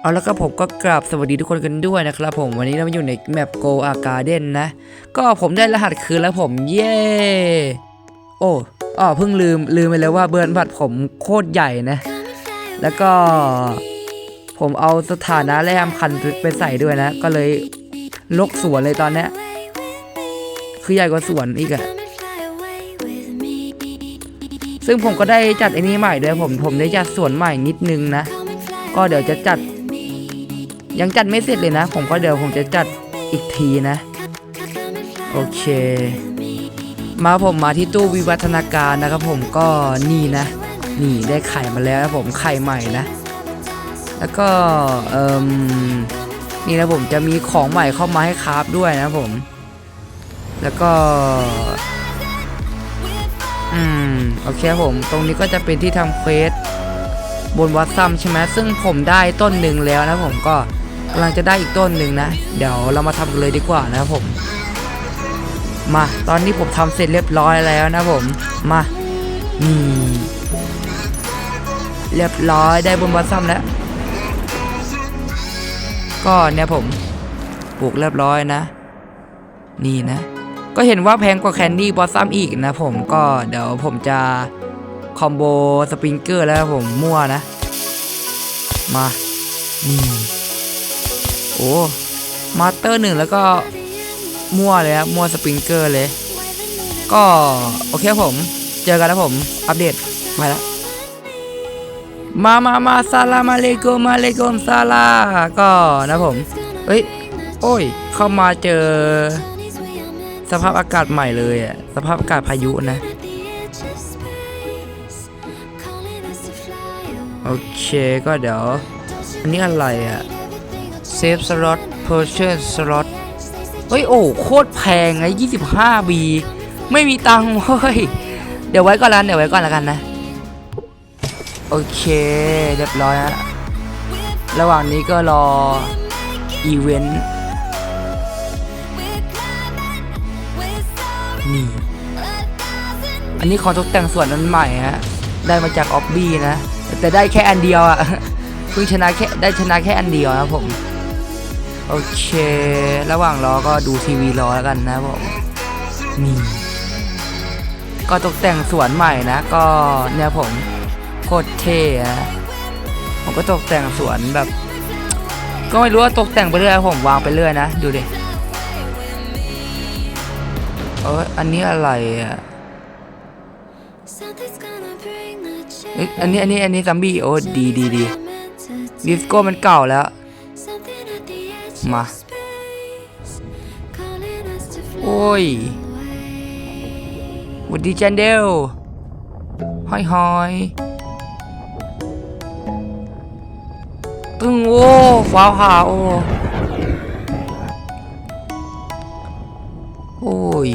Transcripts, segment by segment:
เอาแล้วก็ผมก็กราบสวัสดีทุกคนกันด้วยนะครับผมวันนี้เราอยู่ในแมป Go a Garden นนะ ก็ผมได้รหัสคืนแล้วผมเย้โอ้อ๋อเพิ่งลืมลืมไปแล้วว่าเบิร์นบัตรผมโคตรใหญ่นะ แล้วก็ ผมเอาสถานะแรมคันไปใส่ด้วยนะ ก็เลยลกสวนเลยตอนนี้คือใหญ่กว่าสวนอีกอะซึ่งผมก็ได้จัดไอ้นี้ใหม่ด้วยผมผมได้จัดสวนใหม่นิดนึงนะ ก็เดี๋ยวจะจัด ยังจัดไม่เสร็จเลยนะ ผมก็เดี๋ยวผมจะจัดอีกทีนะ โอเค มาผมมาที่ตู้วิวัฒนาการนะครับผมก็นี่นะ นี่ได้ไข่มาแล้วนะผมไข่ใหม่นะ แล้วก็เอ่มนี่นะผมจะมีของใหม่เข้ามาให้คราฟด้วยนะผม แล้วก็อืมโอเคผม ตรงนี้ก็จะเป็นที่ทำเควสบนวัดซ้ำใช่ไหมซึ่งผมได้ต้นหนึ่งแล้วนะผมก็ กำลังจะได้อีกต้นหนึ่งนะ เดี๋ยวเรามาทำกันเลยดีกว่านะครับผม มาตอนนี้ผมทำเสร็จเรียบร้อยแล้วนะผม มานี่เรียบร้อยได้บนวัดซ้ำแล้ว ก็เนี่ยผมปลูกเรียบร้อยนะ นี่นะ ก็เห็นว่าแพงกว่าแคนดี้บอสซัมอีกนะผมก็เดี๋ยวผมจะคอมโบสปริงเกอร์แล้วผมมั่วนะ มา นี่ โอ้มาสเตอร์หนึ่งแล้วก็มั่วเลยครับมั่วสปริงเกอร์เลย ก็โอเคผม เจอกันแล้วผม อัปเดตไปแล้วมามามาซาลามาเลโกมาเลโกมซาลาก็นะผมเอ้ย โอ้ย เข้ามาเจอ สภาพอากาศใหม่เลยอะสภาพอากาศพายุนะ โอเคก็เดี๋ยว อันนี้อะไรอะ เซฟสล็อตเพอร์เชนสล็อตเฮ้ย โอ้โคตรแพงไง25บีไม่มีตังค์เว้ย เดี๋ยวไว้ก่อนละเดี๋ยวไว้ก่อนละกันนะ โอเค เรียบร้อยฮะระหว่างนี้ก็รอ อีเวนต์ นี่ อันนี้ของตกแต่งส่วนนั้นใหม่ฮะ ได้มาจากออบบี้นะ แต่ได้แค่อันเดียวอะเพิ่งชนะแค่ได้ชนะแค่อันเดียวนะผม โอเค ระหว่างรอก็ดูทีวีรอแล้วกันนะผมนี่ก็ตกแต่งสวนใหม่นะ ก็เนี่ยผมโคตรเท่อะผมก็ตกแต่งสวนแบบ ก็ไม่รู้ว่าตกแต่งไปเรื่อยผมวางไปเรื่อยนะดูดิเอออันนี้อะไรอะอันนี้อันนี้อันนี้ซัมบี้โอ้ดีดีดีดิสโก้มันเก่าแล้ว มา โอ้ยหวัดดีจันเดลหอยหอยตึงโอ้ฟ้าผ่าโอ้โอ้ย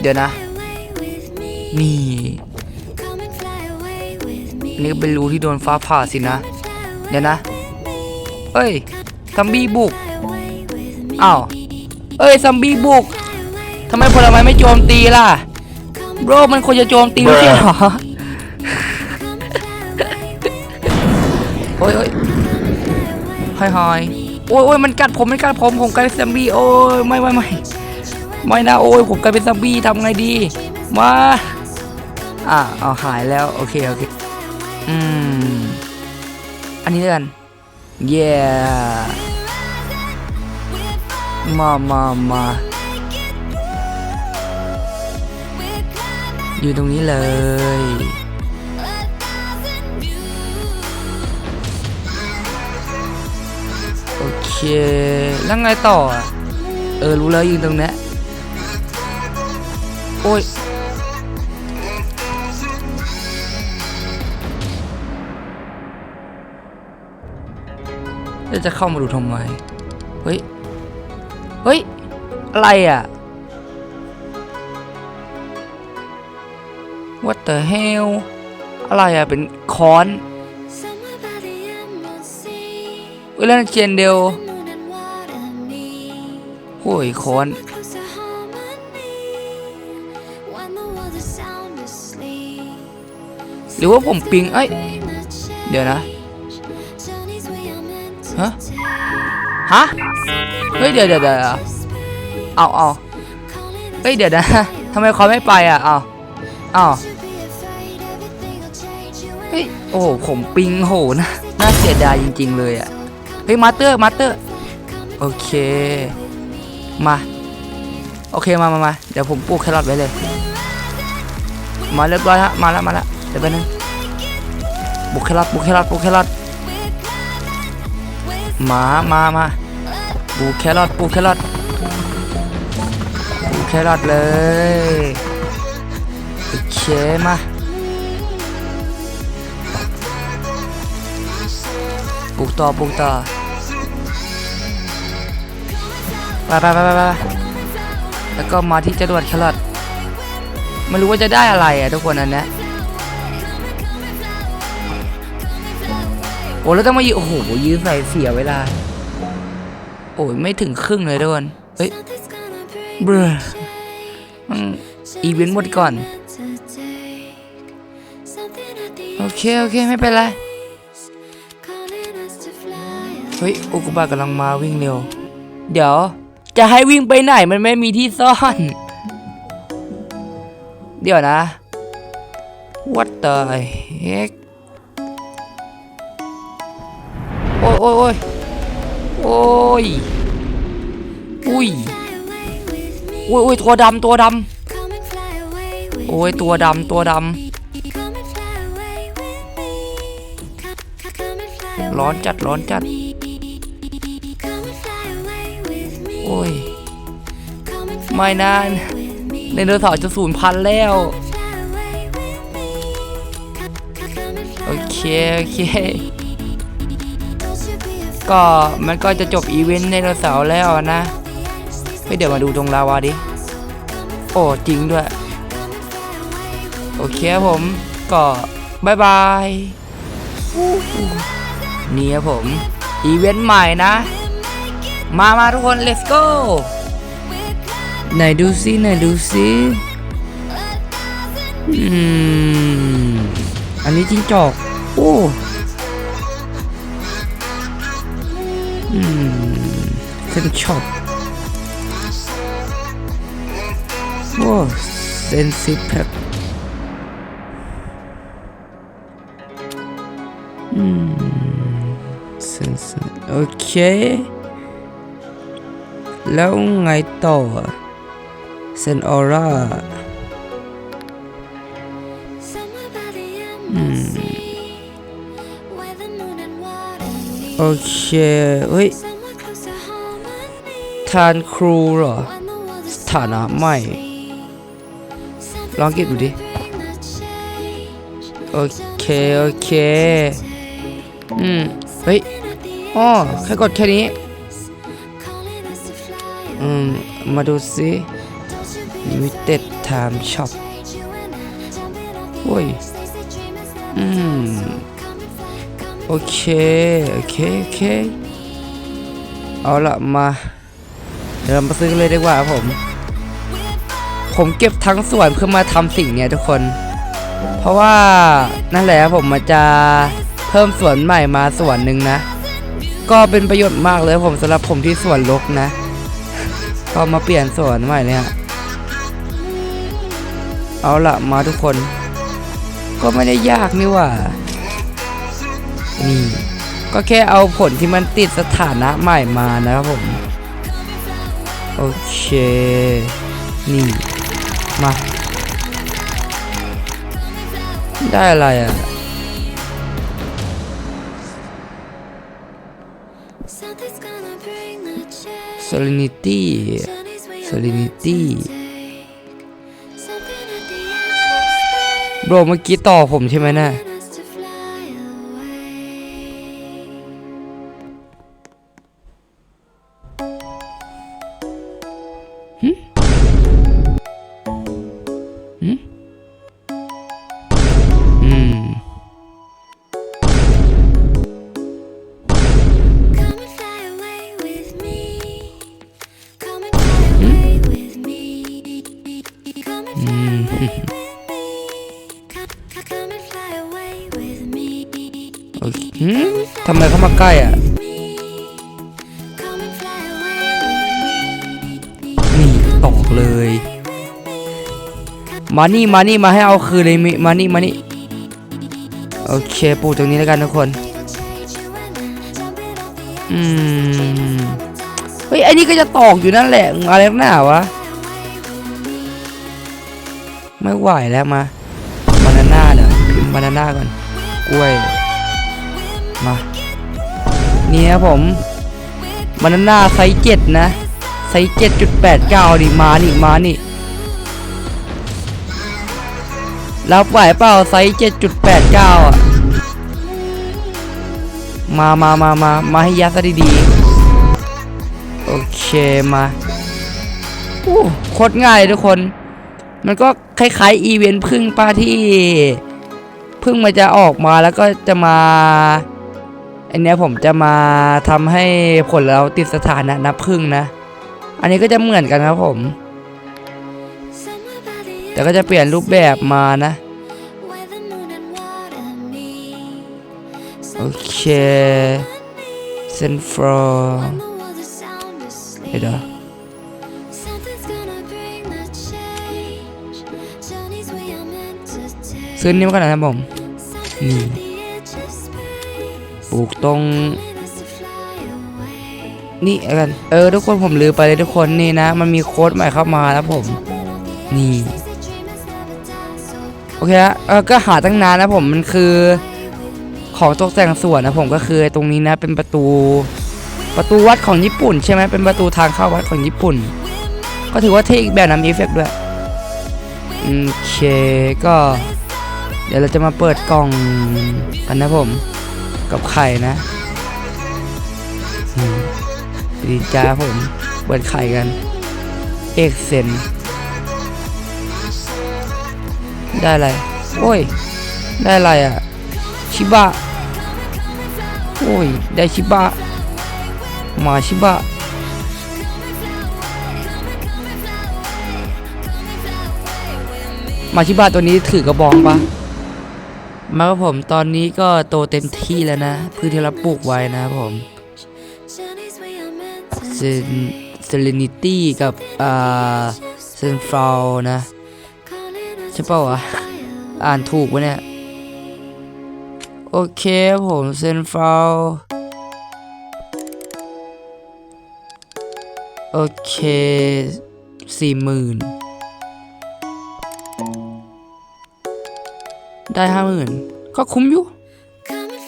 เดี๋ยวนะ นี่อันนี้ก็เป็นรูที่โดนฟ้าผ่าสินะ เดี๋ยวนะ เอ้ยซัมบี้บุกอ้าวเอ้ยซัมบี้บุกทำไมผลไม้ไม่โจมตีล่ะโรคมันควรจะโจมตีไม่ใช่เหรอโอ้ยโอ้ยหอยหอยโอ้ยโอ้ยมันกัดผมมันกัดผมผมกลายเป็นซัมบี้โอ้ยไม่ไม่ไม่ไม่นะโอ้ยผมกลายเป็นซัมบี้ทำไงดีมาอะเอาหายแล้วโอเคโอเคอืมอันนี้แล้วกัน เย้มามามาอยู่ตรงนี้เลย โอเค แล้วไงต่อ เออ รู้แล้วยืนตรงนี้โอ้ย แล้วจะเข้ามาดูทำไม เฮ้ย เฮ้ย อะไรอะ What the hell อะไรอะ เป็นค้อนเวลาเจนเดลโอ้ยค้อนหรือว่าผมปิง เอ้ย เดี๋ยวนะ ฮะฮะเฮ้ยเดี๋ยวเดี๋ยวเดี๋ยวเอาเอาเฮ้ยเดี๋ยวนะทำไมเขาไม่ไปอะเอาเอาเฮ้ยโอ้โหผมปิงโหนะน่าเสียดายจริง ๆ เลยอะเฮ้ยมาเตอร์มาเตอร์โอเคมาโอเคมามามาเดี๋ยวผมปลูกแครอทไว้เลย มาเรียบร้อยฮะมาแล้วมาแล้วเดี๋ยวไปบนึงปลูกแครอทปลูกแครอทปลูกแครอท มามามาปลูกแครอทปลูกแครอทปลูกแครอทเลยโอเคมาปลูกต่อปลูกต่อไปไปไปไปแล้วก็มาที่จรวดแครอทไม่รู้ว่าจะได้อะไรอะทุกคนอันเนี้ อ้แล้วต้องมายืนโอ้โหยืนใส่เสียเวลา โอ้ยไม่ถึงครึ่งเลยทุกคนเฮ้ยเบรอมันอีเวนต์หมดก่อน โอเค โอเค ไม่เป็นไร เฮ้ยอุกกาบากำลังมาวิ่งเร็ว เดี๋ยว จะให้วิ่งไปไหนมันไม่มีที่ซ่อน เดี๋ยวนะ What the heck อ้ยโอ้ยโอ้ยโอ้ยอุ้ยโอ้ยโอ้ยตัวดำตัวดำโอ้ยตัวดำตัวดำร้อนจัดร้อนจัดโอ้ยไม่นานไดโนเสาร์จะสูญพันธ์แล้ว โอเค โอเค ก็มันก็จะจบอีเวนต์ไดโนเสาร์แล้วนะไปเดี๋ยวมาดูตรงลาวาดิ โอ้จริงด้วย โอเคผมก็บายบายนี่ครับผม อีเวนต์ใหม่นะ มามาทุกคน let's go ไหนดูซิไหนดูซิอืม อันนี้จิ้งจอก โอ้ อืมเซนช็อปโอ้เซนซิแพ็คอืมเซนซิโอเค แล้วไงต่อเซนออร่าอืม โอเคเฮ้ยทานครูเหรอสถานะใหม่ลองเก็บดูดิ โอเค โอเค อืม เฮ้ยอ๋อแค่กดแค่นี้ อืม มาดูสิ Limited Time Shop โอ้ย โอเคโอเคโอเคเอาละมา เดี๋ยวเรามาซื้อเลยดีกว่าผม ผมเก็บทั้งส่วนเพื่อมาทำสิ่งเนี้ยทุกคน เพราะว่านั่นแหละผมมันจะเพิ่มส่วนใหม่มาส่วนหนึ่งนะ ก็เป็นประโยชน์มากเลยผมสำหรับผมที่ส่วนลกนะก็มาเปลี่ยนส่วนใหม่เนี่ยเอาละมาทุกคน ก็ไม่ได้ยากนี่ว่า นี่ ก็แค่เอาผลที่มันติดสถานะใหม่มานะครับผม โอเค นี่ มา ได้อะไรอะ Serenity Serenity โบรเมื่อกี้ต่อผมใช่ไหมน่ะ ทำไมเขามาใกล้อะนี่ตกเลย มานี่มานี่มาให้เอาคืนเลยมิมานี่มานี่โอเคปูตรงนี้แล้วกันทุกคน อืม เฮ้ยไอ้นี่ก็จะตอกอยู่นั่นแหละ อะไรนักหนาวะ ไม่ไหวแล้วมา บานาน่าเดี๋ยวพิมบานาน่าก่อน กล้วย มา นี่นะผมบานาน่าไซส์เจ็ดนะไซส์เจ็ดจุดแปดเก้าดิมานี่มานี่รับไหวเปล่าไซส์เจ็ดจุดแปดเก้าอะมามามามามาให้ยัดซะดีๆโอเคมาอู้โคตรง่ายเลยทุกคน มันก็คล้ายๆอีเวนต์พึ่งป้าที่ พึ่งมันจะออกมาแล้วก็จะมา อันเนี้ยผมจะมาทำให้ผลเราติดสถานะนับพึ่งนะ อันนี้ก็จะเหมือนกันครับผม แต่ก็จะเปลี่ยนรูปแบบมานะ โอเคเซนฟรอเดี๋ยวเดี๋ยวซื้อนี้มาก่อนนะครับผมนี่ ปลูกตรง นี่กันเออทุกคนผมลืมไปเลยทุกคนนี่นะ มันมีโค้ดใหม่เข้ามาแล้วผม นี่โอเคฮะเออก็หาตั้งนานนะผมมันคือของตกแต่งส่วนนะผมก็คือตรงนี้นะเป็นประตูประตูวัดของญี่ปุ่นใช่ไหมเป็นประตูทางเข้าวัดของญี่ปุ่น ก็ถือว่าเท่อีกแบบนะมีเอฟเฟกต์ด้วยโอเคก็ เดี๋ยวเราจะมาเปิดกล่องกันนะผม กับไข่นะดีจ้าผมเปิดไข่กัน เอกเซนได้อะไร โอ้ย ได้อะไรอะ ชิบะ โอ้ย ได้ชิบะ มาชิบะ มาชิบะตัวนี้ถือกระบองปะ มาครับผมตอนนี้ก็โตเต็มที่แล้วนะพืชที่เราปลูกไว้นะครับผมเซนเซเลนิตี้กับอ่าเซนฟลาวนะใช่เปล่าวะอ่านถูกวะเนี่ย โอเคผมเซนฟลาวโอเคสี่หมื่น ได้ห้าหมื่นก็คุ้มอยู่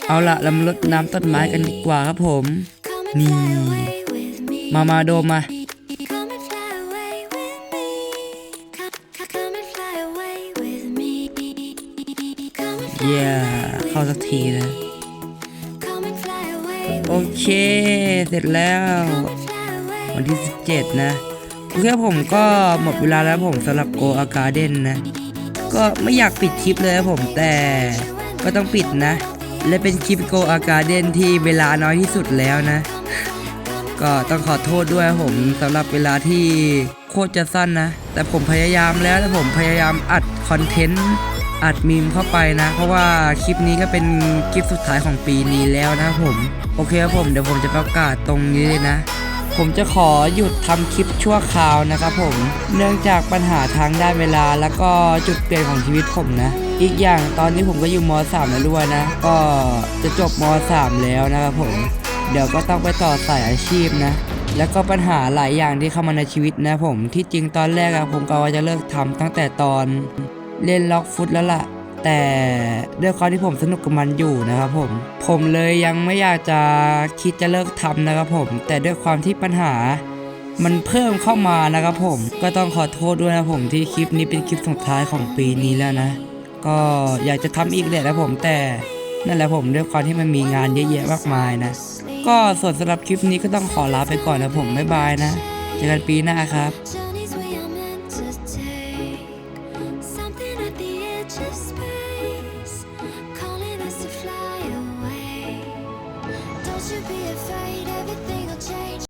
เอาละเรามาลดน้ำต้นไม้กันดีกว่าครับผม นี่ มามาโดมมา เย้เข้าสักทีนะ โอเค เสร็จแล้ว วันที่ 17 นะ โอเคผมก็หมดเวลาแล้วผมสำหรับโกอาการ์เดนนะ ก็ไม่อยากปิดคลิปเลยครับผมแต่ก็ต้องปิดนะ และเป็นคลิปโกอาการเดนที่เวลาน้อยที่สุดแล้วนะ ก็ต้องขอโทษด้วยผมสำหรับเวลาที่โคตรจะสั้นนะ แต่ผมพยายามแล้วและผมพยายามอัดคอนเทนต์อัดมีมเข้าไปนะ เพราะว่าคลิปนี้ก็เป็นคลิปสุดท้ายของปีนี้แล้วนะผม โอเคครับผมเดี๋ยวผมจะประกาศตรงนี้เลยนะ ผมจะขอหยุดทำคลิปชั่วคราวนะครับผม เนื่องจากปัญหาทางด้านเวลาแล้วก็จุดเปลี่ยนของชีวิตผมนะ อีกอย่างตอนนี้ผมก็อยู่ม .3 แล้วด้วยนะ ก็จะจบม .3 แล้วนะครับผม เดี๋ยวก็ต้องไปต่อสายอาชีพนะแล้วก็ปัญหาหลายอย่างที่เข้ามาในชีวิตนะผมที่จริงตอนแรกอะผมก็ว่าจะเลิกทำตั้งแต่ตอนเล่นล็อกฟุตแล้วล่ะ แต่ด้วยความที่ผมสนุกกับมันอยู่นะครับผม ผมเลยยังไม่อยากจะคิดจะเลิกทำนะครับผม แต่ด้วยความที่ปัญหามันเพิ่มเข้ามานะครับผมก็ต้องขอโทษด้วยนะผมที่คลิปนี้เป็นคลิปสุดท้ายของปีนี้แล้วนะ ก็อยากจะทำอีกแหละนะผมแต่นั่นแหละผมด้วยความที่มันมีงานเยอะแยะมากมายนะ ก็ส่วนสำหรับคลิปนี้ก็ต้องขอลาไปก่อนนะผมบ๊ายบายนะเจอกันปีหน้าครับ